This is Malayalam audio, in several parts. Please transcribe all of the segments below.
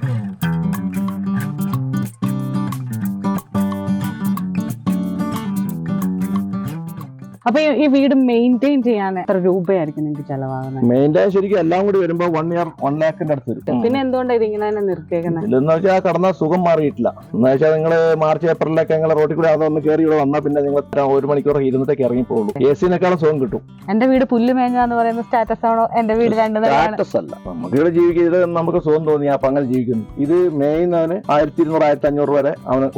Mm. അപ്പൊ ഈ- വീട് മെയിന്റെയിൻ ചെയ്യാൻ എത്ര രൂപയായിരിക്കും നിങ്ങൾക്ക് ചെലവാകുന്നത്? മെയിന്റെയിൻ ശരിക്കും എല്ലാം കൂടി വരുമ്പോ വൺ ഇയർ വൺ ലാഖിന്റെ അടുത്ത് വരും. പിന്നെ എന്തുകൊണ്ടാണ് ഇത് ഇങ്ങനെ തന്നെ നിർത്തിയേക്കുന്നത് വെച്ചാൽ കടന്ന സുഖം മാറിയിട്ടില്ല. എന്ന് വെച്ചാൽ നിങ്ങൾ മാർച്ച് ഏപ്രിലൊക്കെ നിങ്ങൾ റോട്ടിൽ കൂടെ അതൊന്ന് കയറി ഇവിടെ വന്നാൽ പിന്നെ നിങ്ങൾ ഒരു മണിക്കൂർ ഇരുന്നിട്ടേക്ക് ഇറങ്ങിപ്പോളൂ എ സിനേക്കാളും സുഖം കിട്ടും. എന്റെ വീട് പുല്ല് മേഞ്ഞാന്ന് പറയുന്ന സ്റ്റാറ്റസ് ആണോ? എന്റെ വീട് രണ്ട് സ്റ്റാറ്റസ് അല്ല. നമുക്ക് ഇവിടെ ജീവിക്കുന്നത് നമുക്ക് സുഖം തോന്നി. അപ്പൊ അങ്ങനെ ജീവിക്കുന്നു. ഇത് മേയുന്നവന് ആയിരത്തി ഇരുന്നൂറ് ആയിരത്തി അഞ്ഞൂറ് വരെ അവന്.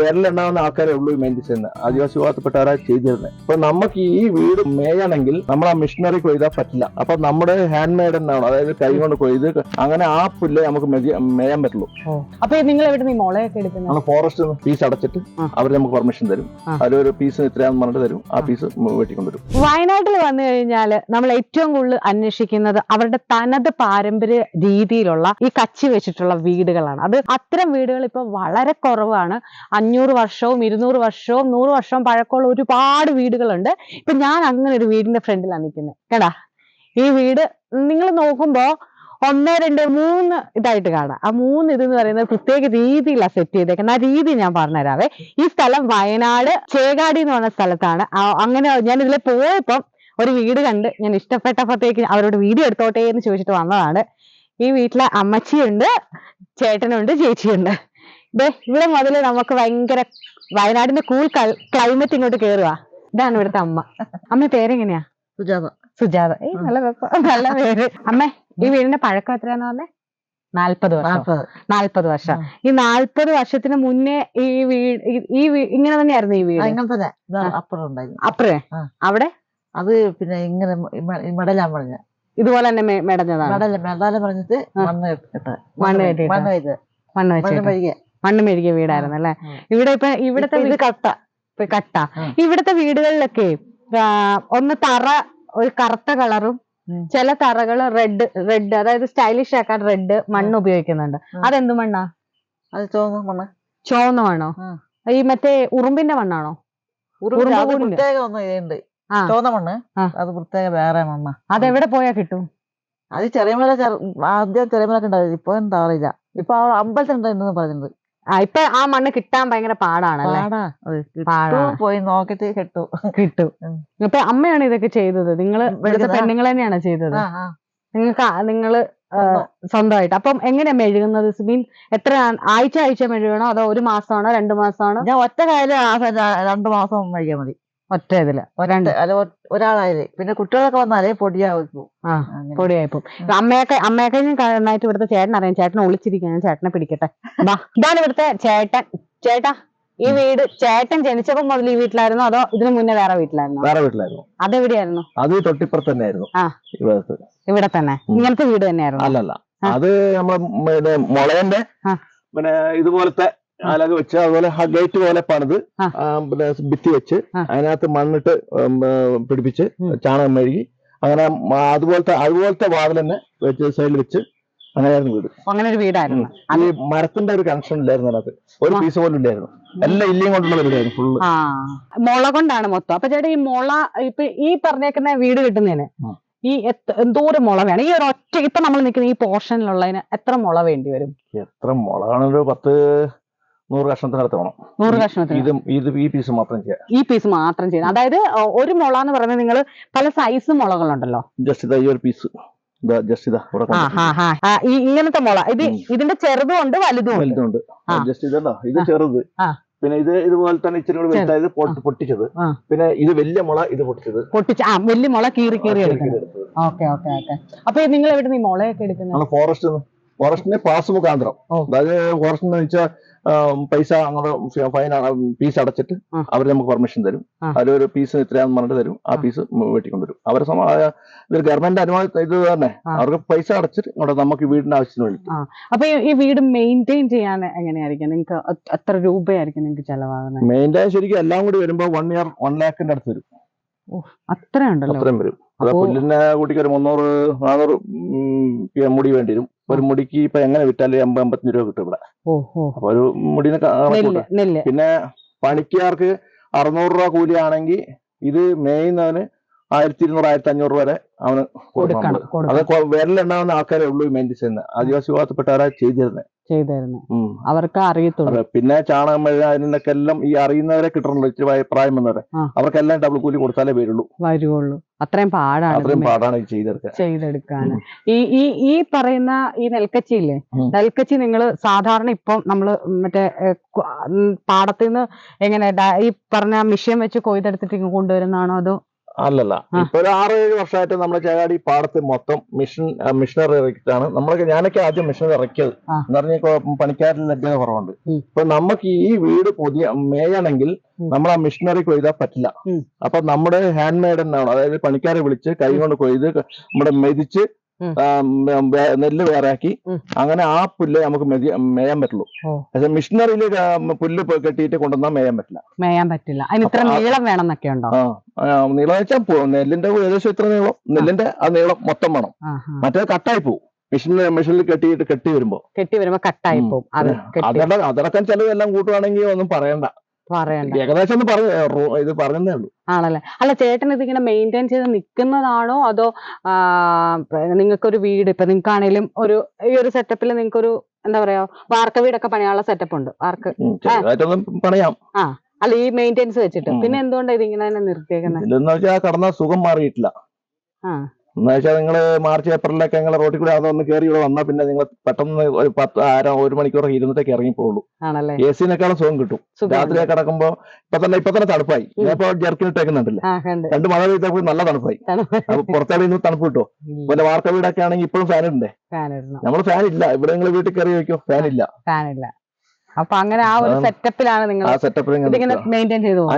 വിരലുണ്ടാവുന്ന ആൾക്കാരെ ഉള്ളൂ മെയിൻ ചെയ്യുന്നത് ആദിവാസി വിഭാഗത്തിൽപ്പെട്ടവരാ ചെയ്തിരുന്നത് അപ്പൊ നമുക്ക് ഈ വീട് മേയണമെങ്കിൽ നമ്മൾ ആ മെഷീനറി കൊയ്താൽ പറ്റില്ല. അപ്പൊ നമ്മുടെ ഹാൻഡ് മെയ്ഡ് എന്നാണ് അതായത് കൈ കൊണ്ട് കൊയ്ത് അങ്ങനെ ആ പുല്ല് നമുക്ക് മേയാൻ പറ്റുള്ളൂ. അപ്പൊ നിങ്ങൾ എവിടെ മുളയൊക്കെ എടുക്കുന്നത് ഫോറസ്റ്റ് പീസ് അടച്ചിട്ട് അവർ നമുക്ക് പെർമിഷൻ തരും. അതിലൊരു പീസ് ഇത്രയാന്ന് പറഞ്ഞിട്ട് തരും. ആ പീസ് വെട്ടിക്കൊണ്ടുവരും. വയനാട്ടിൽ വന്നു കഴിഞ്ഞാൽ നമ്മൾ ഏറ്റവും കൂടുതൽ അന്വേഷിക്കുന്നത് അവരുടെ തനത് പാരമ്പര്യ രീതിയിലുള്ള ഈ കച്ചി വെച്ചിട്ടുള്ള വീടുകളാണ്. അത് അത്തരം വീടുകൾ ഇപ്പൊ വളരെ കുറവാണ്. അഞ്ഞൂറ് വർഷവും ഇരുന്നൂറ് വർഷവും നൂറ് വർഷവും പഴക്കമുള്ള ഒരുപാട് വീടുകളുണ്ട്. ഇപ്പൊ ഞാൻ അങ്ങനെ ഒരു വീടിന്റെ ഫ്രണ്ടിലാണ് നിൽക്കുന്നത് കേടാ. ഈ വീട് നിങ്ങൾ നോക്കുമ്പോ ഒന്ന് രണ്ട് മൂന്ന് ഇതായിട്ട് കാണാം. ആ മൂന്ന് ഇത് എന്ന് പറയുന്നത് പ്രത്യേക രീതിയിലാണ് സെറ്റ് ചെയ്തേക്കുന്നത് ആ രീതി ഞാൻ പറഞ്ഞുതരാവേ. ഈ സ്ഥലം വയനാട് ചേകാടി എന്ന് പറഞ്ഞ സ്ഥലത്താണ്. അങ്ങനെ ഞാൻ ഇതിലെ പോയപ്പം ഒരു വീട് കണ്ട് ഞാൻ ഇഷ്ടപ്പെട്ടപ്പോഴത്തേക്ക് അവരോട് വീഡിയോ എടുത്തോട്ടെ എന്ന് ചോദിച്ചിട്ട് വന്നതാണ്. ഈ വീട്ടിലെ അമ്മച്ചിയുണ്ട് ചേട്ടനുണ്ട് ചേച്ചിയുണ്ട്. ഇവിടെ മുതൽ നമുക്ക് ഭയങ്കര വയനാടിന്റെ കൂൾ ക്ലൈമറ്റ് ഇങ്ങോട്ട് കേറുക ഇതാണ് ഇവിടുത്തെ അമ്മ. അമ്മ പേരെങ്ങനെയാ? സുജാത. സുജാത. ഏയ് നല്ല രസം. നല്ല പേര്. അമ്മേ ഈ വീടിന്റെ പഴക്കം എത്രയാന്ന് പറഞ്ഞേ? നാല്പത് വർഷം. നാൽപ്പത് വർഷം. ഈ നാല്പത് വർഷത്തിന് മുന്നേ ഈ വീട് ഈ- ഇങ്ങനെ തന്നെയായിരുന്നു ഈ വീട്? തന്നെ. അപ്പുറം ഉണ്ടായിരുന്നു. അപ്പറേ. അവിടെ? അത് പിന്നെ ഇങ്ങനെ മെടലാൻ പറഞ്ഞ. ഇതുപോലെ തന്നെ മെടഞ്ഞതാണ്. മെഡല മെടല പറഞ്ഞിട്ട്. മണ്ണ് മണ്ണ്. മണ്ണ് വെച്ച് മണ്ണ് മെഴുകിയ വീടായിരുന്നു അല്ലെ ഇവിടെ ഇപ്പൊ ഇവിടത്തെ കട്ട. കട്ട. ഇവിടുത്തെ വീടുകളിലൊക്കെ ഒന്ന് തറ ഒരു കറുത്ത കളറും. ചില തറകൾ റെഡ് റെഡ് അതായത് സ്റ്റൈലിഷ് ആക്കാൻ റെഡ് മണ്ണ് ഉപയോഗിക്കുന്നുണ്ട്. അതെന്ത് മണ്ണാ? അത് ചുവന്ന മണ്ണ്. ചുവന്ന മണ്ണോ. ഈ മറ്റേ ഉറുമ്പിന്റെ മണ്ണാണോ. പ്രത്യേക ഒന്ന്. ചുവന്ന മണ്ണ്. അത് പ്രത്യേക വേറെ മണ്ണ. അതെവിടെ പോയാ കിട്ടും? അത് ചെറിയ മല ആദ്യം ചെറിയ മലൊക്കെ ഉണ്ടായിരുന്നു. ഇപ്പൊ എന്താ അറിയില്ല. ഇപ്പൊ അമ്പലത്തിൽ അമ്പലത്തിലുണ്ടെന്ന് പറഞ്ഞിട്ടുണ്ട് ഇപ്പൊ ആ മണ്ണ് കിട്ടാൻ ഭയങ്കര പാടാണല്ലേ? പാടാ. അത് പോയി നോക്കിട്ട് കിട്ടു. കിട്ടും. ഉം. ഇപ്പൊ അമ്മയാണ് ഇതൊക്കെ ചെയ്തത്. നിങ്ങൾ ഇവിടുത്തെ മെഴുകുന്നത്. പെണ്ണുങ്ങൾ തന്നെയാണ് ചെയ്തത്. ആ ആ. നിങ്ങൾക്ക് നിങ്ങൾ സ്വന്തം. സ്വന്തമായിട്ട്. അപ്പം എങ്ങനെയാ മെഴുകുന്നത്? മീൻ എത്ര ആഴ്ച ആഴ്ച മെഴുകണോ? അതോ ഒരു മാസമാണോ? രണ്ടു മാസമാണോ? ഞാൻ ഒറ്റ കാര്യം രണ്ടു മാസം കഴിക്കാൻ മതി. ഒറ്റ ഇതിൽ രണ്ട്. അല്ല ഒ- ഒരാളായാലേ പിന്നെ കുട്ടികളൊക്കെ വന്നാലേ പൊടിയാവും ആ അങ്ങനെ. പൊടിയായിപ്പോ അമ്മയൊക്കെ അമ്മയൊക്കെ നന്നായിട്ട് ഇവിടുത്തെ ചേട്ടൻ അറിയാം. ചേട്ടനെ ഒളിച്ചിരിക്കാൻ ചേട്ടനെ പിടിക്കട്ടെ. ഇതാണ് ഇവിടുത്തെ ചേട്ടൻ. ചേട്ടാ ഈ വീട് ചേട്ടൻ ജനിച്ചപ്പോ മുതൽ ഈ വീട്ടിലായിരുന്നു? അതോ ഇതിനു മുന്നേ വേറെ വീട്ടിലായിരുന്നു? വേറെ വീട്ടിലായിരുന്നു. അതെവിടെയായിരുന്നു? അത് തൊട്ടിപ്പുറത്ത് തന്നെയായിരുന്നു. ഇവിടെ തന്നെ. ഇങ്ങനത്തെ വീട് തന്നെയായിരുന്നു. അല്ലല്ല. അത് നമ്മളെ മുളയന്റെ. പിന്നെ ഇതുപോലത്തെ അലക വെച്ച് അതുപോലെ ഗേറ്റ് പോലെ പണിത് പിന്നെ ഭിത്തി വെച്ച്. അതിനകത്ത് മണ്ണിട്ട് പിടിപ്പിച്ച്. ചാണകം മെഴുകി അങ്ങനെ അതുപോലത്തെ അതുപോലത്തെ വാതിൽ തന്നെ വെച്ച് സൈഡിൽ വെച്ച് അങ്ങനെയായിരുന്നു വീട്. അങ്ങനെ ഒരു വീടായിരുന്നു. അത് മരത്തിന്റെ ഒരു കണക്ഷൻ ഇല്ലായിരുന്നു അതിനകത്ത്. ഒരു. പീസ് പോലും ഇല്ലായിരുന്നു. എല്ലാം ഇല്ലയും കൊണ്ടുള്ള വീടായിരുന്നു ഫുള്ള് മുള കൊണ്ടാണ് മൊത്തം. അപ്പൊ ചേട്ടാ ഈ മുള ഇപ്പൊ ഈ പറഞ്ഞേക്കുന്ന വീട് കിട്ടുന്നതിന് ഈ എന്തോരം മുള വേണം? ഈ ഒരു ഒറ്റ ഇപ്പൊ നമ്മൾ നിൽക്കുന്ന ഈ പോർഷനിലുള്ളതിന് എത്ര മുള വേണ്ടി വരും? എത്ര മുളകാണ് ഒരു പത്ത് നൂറ് കഷ്ണത്തിനടുത്ത് വേണം. നൂറ് കഷ്ണത്തിന് ഇത് ഇത് ഈ പീസ് മാത്രം ചെയ്യാം. ഈ പീസ് മാത്രം ചെയ്യുന്നത് അതായത് ഒരു മുള എന്ന് പറയുന്നത് നിങ്ങൾ പല സൈസ് മുളകളുണ്ടല്ലോ. ജസ്റ്റ് ഇതാ ഈ ഒരു പീസ് ജസ്റ്റ് ഇതാ ഈ ഇങ്ങനത്തെ മുള. ഇത് ഇതിന്റെ ചെറുതും ഉണ്ട് വലുതും വലുതുണ്ട് ജസ്റ്റ് ഇതല്ലോ ഇത് ചെറുത്. പിന്നെ ഇത് ഇതുപോലെ തന്നെ ഇച്ചിരി കൂടി ചെറുത്. വലുതായത് പൊട്ടിച്ചത്. പിന്നെ ഇത് വലിയ മുള ഇത് പൊട്ടിച്ചത്. പൊട്ടിച്ച ആ വലിയ മുള കീറി കീറി. Okay okay okay. അപ്പൊ നിങ്ങൾ എവിടെ നിന്ന് മുളയൊക്കെ എടുക്കുന്നത്? ഫോറസ്റ്റ് ഫോറസ്റ്റിന്റെ പാസ് മുഖാന്തരം. അതായത് ഫോറസ്റ്റ് എന്ന് വെച്ചാൽ പൈസ അങ്ങോട്ട് ഫൈൻ പീസ് അടച്ചിട്ട് അവർ നമുക്ക് പെർമിഷൻ തരും. അതിലൊരു പീസ് ഇത്രയാന്ന് പറഞ്ഞിട്ട് തരും. ആ. പീസ് വെട്ടിക്കൊണ്ടുവരും. അവരെ സമ ഇതൊരു ഗവൺമെന്റ് അനുവാദം ഇത് തന്നെ. അവർക്ക് പൈസ അടച്ചിട്ട് ഇങ്ങോട്ട് നമുക്ക് വീടിന്റെ ആവശ്യത്തിന് വേണ്ടി അപ്പൊ ഈ- വീട് മെയിന്റെയിൻ ചെയ്യാൻ എങ്ങനെയായിരിക്കും? നിങ്ങൾക്ക് എത്ര രൂപയായിരിക്കും നിങ്ങൾക്ക് ചെലവാകുന്നത്? മെയിന്റെയിൻ ശരിക്കും എല്ലാം കൂടി വരുമ്പോൾ വൺ ഇയർ വൺ ലാഖിന്റെ അടുത്ത് വരും. അത്രയുണ്ടല്ലോ. അത്രയും വരും. പുല്ലിന്റെ കൂട്ടിക്ക് ഒരു മുന്നൂറ് നാനൂറ് മുടി വേണ്ടി വരും. ഒരു മുടിക്ക് ഇപ്പൊ എങ്ങനെ വിറ്റാലും എൺപത് അമ്പത്തഞ്ച് രൂപ കിട്ടും ഇവിടെ. അപ്പൊ ഒരു മുടിനെ പിന്നെ പണിക്കാർക്ക് അറുന്നൂറ് രൂപ കൂലിയാണെങ്കിൽ ഇത് മേയുന്നവന് ആയിരത്തി ഇരുന്നൂറ് ആയിരത്തി അഞ്ഞൂറ് വരെ അവന് കൊടുക്കണം. അത് വിരലുണ്ടാവുന്ന ആൾക്കാരെ ഉള്ളൂ മെയിന്റെയിൻ ചെയ്യുന്നത് ആദിവാസി വിഭാഗത്തിൽപ്പെട്ടവരാ ചെയ്തിരുന്നത് ചെയ്തു തരുന്നത് ഉം. അവർക്ക് അറിയത്തുള്ളൂ. പിന്നെ ചാണകം മെഴ അതിനൊക്കെ എല്ലാം ഈ അറിയുന്നവരെ കിട്ടണല്ലോ ഇച്ചിരി പ്രായം വന്നവരെ. അവർക്കെല്ലാം ഡബിൾ കൂലി കൊടുത്താലേ വരുള്ളൂ. വരുള്ളൂ അത്രയും പാടാണ് അത്രയും പാടാണ് ചെയ്തെടുക്കാൻ. ഈ ഈ ഈ പറയുന്ന ഈ നെൽക്കച്ചി ഇല്ലേ. നെൽക്കച്ചി നിങ്ങൾ സാധാരണ ഇപ്പം നമ്മൾ മറ്റേ ഏ, കു- ഉം, പാടത്ത് നിന്ന് എങ്ങനെ ഈ പറഞ്ഞ മെഷീൻ വെച്ച് കൊയ്തെടുത്തിട്ട് കൊണ്ടുവരുന്നതാണോ അതോ അല്ലല്ല. ഇപ്പൊ ഒരു ആറ് ഏഴ് വർഷമായിട്ട് നമ്മുടെ ചേകാടി പാടത്ത് മൊത്തം മിഷൻ മിഷനറി ഇറക്കിയിട്ടാണ്. നമ്മളൊക്കെ ഞാനൊക്കെ ആദ്യം മിഷനറി ഇറക്കിയത്. എന്ന് പറഞ്ഞാൽ പണിക്കാരിൽ ലഭ്യത കുറവുണ്ട്. ഇപ്പൊ നമുക്ക് ഈ വീട് പുതിയ മേയണമെങ്കിൽ. നമ്മൾ ആ മിഷനറി കൊയ്താൽ പറ്റില്ല. അപ്പൊ നമ്മുടെ ഹാൻഡ് മെയ്ഡ് എന്നാണ് അതായത് പണിക്കാരെ വിളിച്ച് കൈ കൊണ്ട് കൊയ്ത് നമ്മുടെ മെതിച്ച് നെല്ല് വേറാക്കി. അങ്ങനെ ആ പുല്ല് നമുക്ക് മേയാൻ പറ്റുള്ളൂ. പക്ഷെ മിഷനറിയിൽ പുല്ല് കെട്ടിയിട്ട് കൊണ്ടുവന്നാൽ മേയാൻ പറ്റില്ല. മേയാൻ പറ്റില്ല. അതിന് ഇത്ര നീളം വേണമെന്നൊക്കെ ഉണ്ടോ? നീളം വെച്ചാൽ നെല്ലിന്റെ ഏകദേശം ഇത്ര നീളം. നെല്ലിന്റെ ആ നീളം മൊത്തം വേണം. മറ്റേ കട്ടായി പോകും മെഷീനിൽ മെഷീനിൽ കെട്ടിയിട്ട് കെട്ടി വരുമ്പോ. കെട്ടി വരുമ്പോ കട്ടായി പോകും അതടക്കം ചെലവ് എല്ലാം കൂട്ടുവാണെങ്കിൽ ഒന്നും പറയണ്ട. പറയണ്ട. ഏകദേശം ഒന്ന് പറഞ്ഞു ഇത് പറഞ്ഞതേ ഉള്ളൂ. ആണല്ലേ? അല്ല ചേട്ടൻ ഇതിങ്ങനെ മെയിന്റെയിൻ ചെയ്ത് നിൽക്കുന്നതാണോ അതോ നിങ്ങൾക്കൊരു വീട് ഇപ്പൊ നിങ്ങൾക്കാണേലും ഒരു ഈ ഒരു സെറ്റപ്പിൽ നിങ്ങൾക്കൊരു എന്താ പറയാ വാർക്ക വീടൊക്കെ പണിയാനുള്ള സെറ്റപ്പ് ഉണ്ട് വാർക്ക് പണിയാം. ആ അല്ല ഈ മെയിന്റെയിൻസ് വെച്ചിട്ട്. പിന്നെ എന്തുകൊണ്ടാണ് ഇതിങ്ങനെ തന്നെ നിർത്തിയേക്കുന്നത് കടന്ന സുഖം മാറിയിട്ടില്ല. ആ. എന്ന് വെച്ചാൽ നിങ്ങൾ മാർച്ച് ഏപ്രിലൊക്കെ നിങ്ങൾ റോട്ടിൽ കൂടെ അതൊന്ന് കയറി ഇവിടെ വന്നാൽ പിന്നെ നിങ്ങൾ പെട്ടെന്ന് ഒരു പത്ത് ആരം ഒരു മണിക്കൂർ ഇരുന്നിട്ടൊക്കെ ഇറങ്ങിപ്പോളൂ എ സിനേക്കാളും സുഖം കിട്ടും. രാത്രി കിടക്കുമ്പോ ഇപ്പൊ തന്നെ ഇപ്പൊ തന്നെ തണുപ്പായി. ഇപ്പൊ ജർക്കിൻ ഇട്ടേക്കുന്നുണ്ടല്ലേ? രണ്ട് മഴ പെയ്തപ്പോൾ നല്ല തണുപ്പായി. അപ്പൊ പുറത്തേക്ക് ഇന്ന് തണുപ്പ് കിട്ടും പിന്നെ വാർക്ക വീടൊക്കെ ആണെങ്കിൽ ഇപ്പോഴും ഫാൻ ഇടണ്ടേ? നമ്മൾ ഫാൻ ഇല്ല. ഇവിടെ നിങ്ങൾ വീട്ടിൽ കയറി വെക്കോ ഫാൻ ഇല്ല. ഫാൻ ഇല്ല. അപ്പൊ അങ്ങനെ ആ ഒരു സെറ്റപ്പിലാണ് നിങ്ങൾ ആ സെറ്റപ്പിൽ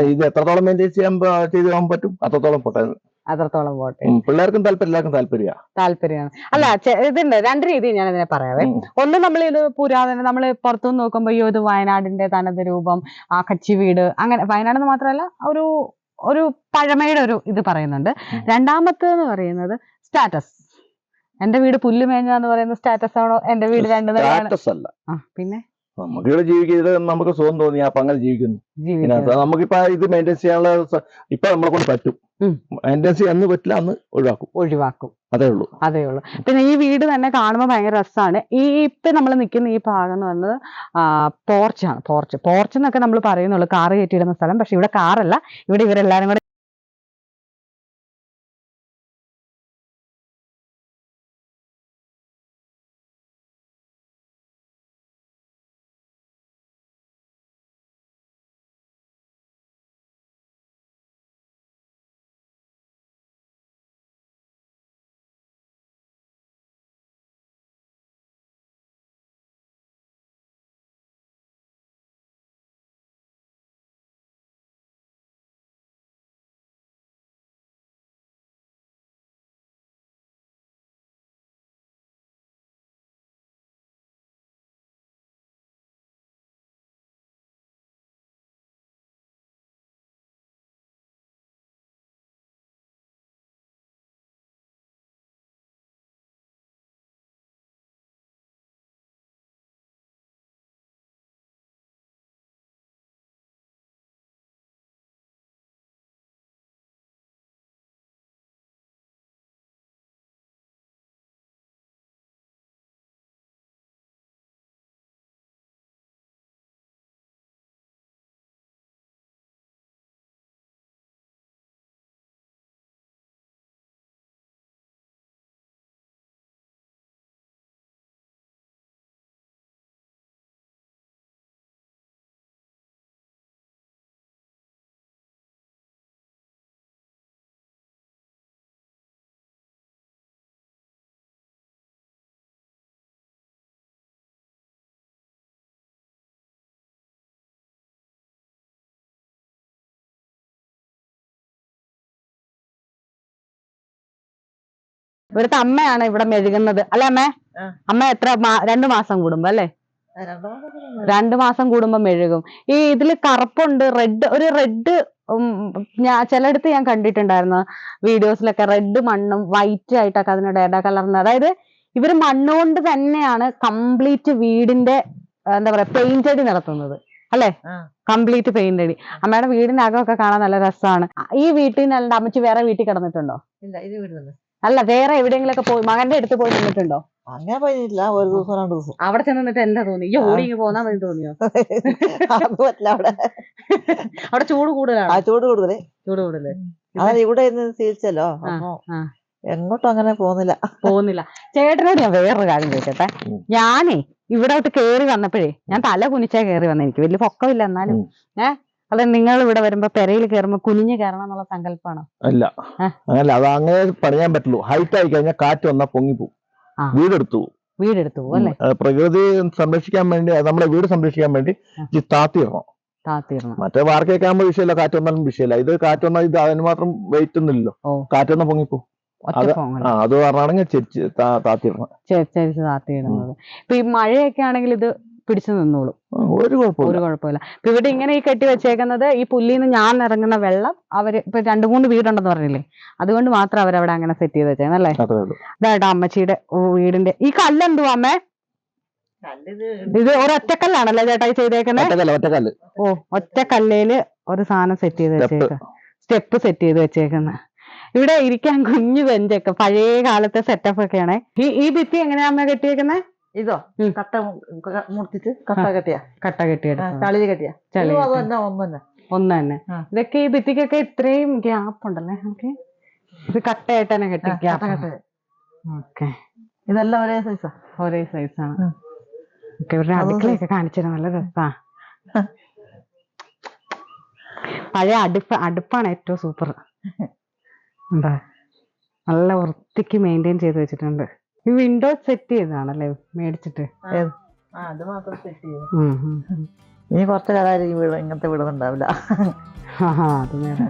ഇത് എത്രത്തോളം മെയിന്റെയിൻ ചെയ്യാൻ പ- ചെയ്ത് പോകാൻ പറ്റും? അത്രത്തോളം പോട്ടെ അത്രത്തോളം പോട്ടെ പിള്ളേർക്കും താല്പര്യം എല്ലാവർക്കും താല്പര്യ. താല്പര്യമാണ്. അല്ല ഇതുണ്ട് രണ്ട് രീതി ഞാൻ ഇതിനെ പറയാവേ ഒന്ന് നമ്മൾ ഇത് പുരാതന നമ്മൾ പുറത്തുനിന്ന് നോക്കുമ്പോൾ അയ്യോ ഇത് വയനാടിന്റെ തനത് രൂപം ആ കച്ചി വീട് അങ്ങനെ വയനാട് എന്ന് മാത്രമല്ല ഒരു ഒരു പഴമയുടെ ഒരു ഇത് പറയുന്നുണ്ട്. രണ്ടാമത്തേന്ന് പറയുന്നത് സ്റ്റാറ്റസ്. എന്റെ വീട് പുല്ല് മേഞ്ഞാന്ന് പറയുന്ന സ്റ്റാറ്റസ് ആണോ? എന്റെ വീട് രണ്ട് സ്റ്റാറ്റസ് അല്ല. പിന്നെ? നമുക്ക് ഇവിടെ ജീവിക്കുന്നത് നമുക്ക് സുഖം തോന്നി അപ്പൊ അങ്ങനെ ജീവിക്കുന്നു. നമുക്കിപ്പോ ഇത് മെയിന്റെയിൻ ചെയ്യാനുള്ള ഇപ്പൊ നമ്മളെ കൊണ്ട് പറ്റും. ഉം. അന്ന് പറ്റില്ല അന്ന് ഒഴിവാക്കും. ഒഴിവാക്കും. അതേ ഉള്ളൂ. അതേ ഉള്ളൂ. പിന്നെ ഈ വീട് തന്നെ കാണുമ്പോൾ ഭയങ്കര രസമാണ് ഈ ഇപ്പൊ നമ്മൾ നിൽക്കുന്ന ഈ ഭാഗം എന്ന് പറയുന്നത് പോർച്ചാണ് പോർച്ച് പോർച്ച് എന്നൊക്കെ നമ്മൾ പറയുന്നുള്ളൂ. കാറ് കയറ്റിയിടുന്ന സ്ഥലം. പക്ഷെ ഇവിടെ കാറല്ല ഇവിടെ ഇവരെല്ലാരും കൂടെ ഇവിടുത്തെ അമ്മയാണ് ഇവിടെ മെഴുകുന്നത്. അല്ലെ അമ്മേ? അമ്മ എത്ര മാ- രണ്ടു മാസം കൂടുമ്പോ അല്ലേ? രണ്ടു മാസം കൂടുമ്പോ മെഴുകും. ഈ ഇതിൽ കറുപ്പുണ്ട് റെഡ് ഒരു റെഡ് ഞാൻ ചിലയിടത്ത് ഞാൻ കണ്ടിട്ടുണ്ടായിരുന്നു വീഡിയോസിലൊക്കെ റെഡ് മണ്ണും വൈറ്റ് ആയിട്ടൊക്കെ അതിനോട് ഇട കലർന്ന് അതായത് ഇവർ മണ്ണുകൊണ്ട് തന്നെയാണ് കംപ്ലീറ്റ് വീടിന്റെ എന്താ പറയാ പെയിന്റ് അടി നടത്തുന്നത്. അല്ലെ? കംപ്ലീറ്റ് പെയിന്റ് അടി അമ്മയുടെ വീടിന്റെ അകമൊക്കെ കാണാൻ നല്ല രസമാണ് ഈ വീട്ടിൽ നിന്ന് അമ്മച്ചി വേറെ വീട്ടിൽ കിടന്നിട്ടുണ്ടോ? ഇല്ല അല്ല വേറെ എവിടെയെങ്കിലും ഒക്കെ പോയി മകന്റെ അടുത്ത് പോയി നിന്നിട്ടുണ്ടോ? അങ്ങനെ പോയില്ല ഒരു ദിവസം രണ്ടു ദിവസം. അവിടെ ചെന്ന് നിന്നിട്ട് എന്താ തോന്നി? ഈ ഓടി ഇങ്ങ് പോന്നാ മതി തോന്നിയോ? അത് അവിടെ. അവിടെ ചൂട് ആ കൂടുതലാണ് ചൂട് കൂടുതൽ. ചൂട് കൂടുതൽ. അങ്ങനെ ഇവിടെ ഇന്ന് ശീലിച്ചല്ലോ അപ്പൊ ആ. എങ്ങോട്ടും അങ്ങനെ പോകുന്നില്ല. പോകുന്നില്ല. ചേട്ടനോട് ഞാൻ വേറൊരു കാര്യം ചോദിക്കട്ടെ. ഞാനേ ഇവിടോട്ട് കേറി വന്നപ്പോഴേ ഞാൻ തല കുനിച്ചാ കേറി വന്നെ എനിക്ക്. വലിയ പൊക്കമില്ല എന്നാലും. ഉം. അല്ല നിങ്ങൾ ഇവിടെ വരുമ്പോ പെരയിൽ കയറുമ്പോ കുനിഞ്ഞു കയറണം എന്നുള്ള സങ്കല്പമാണോ അല്ല. അങ്ങനല്ല അത് അങ്ങനെ പണിയാൻ പറ്റുള്ളൂ. ഹൈറ്റ് ആയി കഴിഞ്ഞാൽ കാറ്റ് വന്നാൽ പൊങ്ങിപ്പോവും. വീടെടുത്തു പോകും. വീടെടുത്തു അല്ലേ? പ്രകൃതി സംരക്ഷിക്കാൻ വേണ്ടി നമ്മളെ നമ്മുടെ വീട് സംരക്ഷിക്കാൻ വേണ്ടി. ഈ താത്തിയിടണം. താത്തിരണം മറ്റേ വാർക്കയൊക്കെ ആകുമ്പോൾ വിഷയമില്ല കാറ്റ് വന്നാലും വിഷയമില്ല. ഇത് കാറ്റ് വന്നാൽ ഇത് അതിന് മാത്രം വെയിറ്റ് ഒന്നുമില്ലല്ലോ. കാറ്റ് വന്നാൽ പൊങ്ങിപ്പോ ഒറ്റ അത് പറഞ്ഞാണെങ്കിൽ താത്തിയിടണം. ചരിച്ച് താത്തിയിടുന്നത്. ഇപ്പൊ ഈ മഴയൊക്കെ ആണെങ്കിൽ ഇത് പിടിച്ചു നിന്നോളും. ഒരു കുഴപ്പമില്ല. ഒരു കുഴപ്പമില്ല. ഇപ്പൊ ഇവിടെ ഇങ്ങനെ ഈ കെട്ടി വെച്ചേക്കുന്നത് ഈ പുല്ലിന്ന് ഞാൻ ഇറങ്ങുന്ന വെള്ളം അവർ ഇപ്പൊ രണ്ടു മൂന്ന് വീടുണ്ടെന്ന് പറഞ്ഞില്ലേ? അതുകൊണ്ട് മാത്രം അവരവിടെ അങ്ങനെ സെറ്റ് ചെയ്ത് വെച്ചേന്നല്ലേ ഇതായിട്ട് അമ്മച്ചിയുടെ ഓ, വീടിന്റെ. ഈ കല്ല് എന്തുവാ അമ്മേ ഇത് ഒരു ഒറ്റക്കല്ലാണല്ലേ ചേട്ടാ ഈ ചെയ്തേക്കുന്നത് ഓ ഒറ്റക്കല്ലേൽ ഒരു സാധനം സെറ്റ് ചെയ്ത്. വെച്ചേക്ക സ്റ്റെപ്പ് സെറ്റ് ചെയ്ത് വെച്ചേക്കുന്ന. ഇവിടെ ഇരിക്കാൻ കുഞ്ഞു ബെഞ്ചൊക്കെ പഴയ കാലത്തെ സെറ്റപ്പ് ഒക്കെയാണ്. ഈ ഈ ഭിത്തി എങ്ങനെയാ അമ്മ കെട്ടിയേക്കുന്നത് ഇതോ. കട്ട മുറിച്ചിട്ട് കട്ട കെട്ടിയ? കട്ട കെട്ടിയ ചളിയിൽ കെട്ടിയ? ചളി അത്. തന്നെ ഒന്ന് തന്നെ ഒന്ന് തന്നെ ഇതൊക്കെ ഈ ഭിത്തിക്കൊക്കെ ഇത്രയും ഗ്യാപ്പ് ഉണ്ടല്ലേ ഓക്കെ. ഇത് കട്ടയായിട്ട് തന്നെ കെട്ടി ഗ്യാപ്പ് ഓക്കെ. ഇതെല്ലാം ഒരേ സൈസാ ഒരേ സൈസാണ്. ഓക്കെ ഇവരുടെ അടുക്കളയൊക്കെ കാണിച്ചു നല്ല രസാ. പഴയ അടുപ്പ് അടുപ്പാണ് ഏറ്റവും സൂപ്പർ. എന്താ? നല്ല വൃത്തിക്ക് മെയിന്റെയിൻ ചെയ്ത് വെച്ചിട്ടുണ്ട്. ഈ വിൻഡോ സെറ്റ് ചെയ്തതാണല്ലേ മേടിച്ചിട്ട്? ആ. അത് മാത്രം സെറ്റ് ചെയ്തു. ഇനി കുറച്ച് കാലമായിരിക്കും വീട് ഇങ്ങനത്തെ വീടൊന്നും ഉണ്ടാവില്ല അത് നേരെ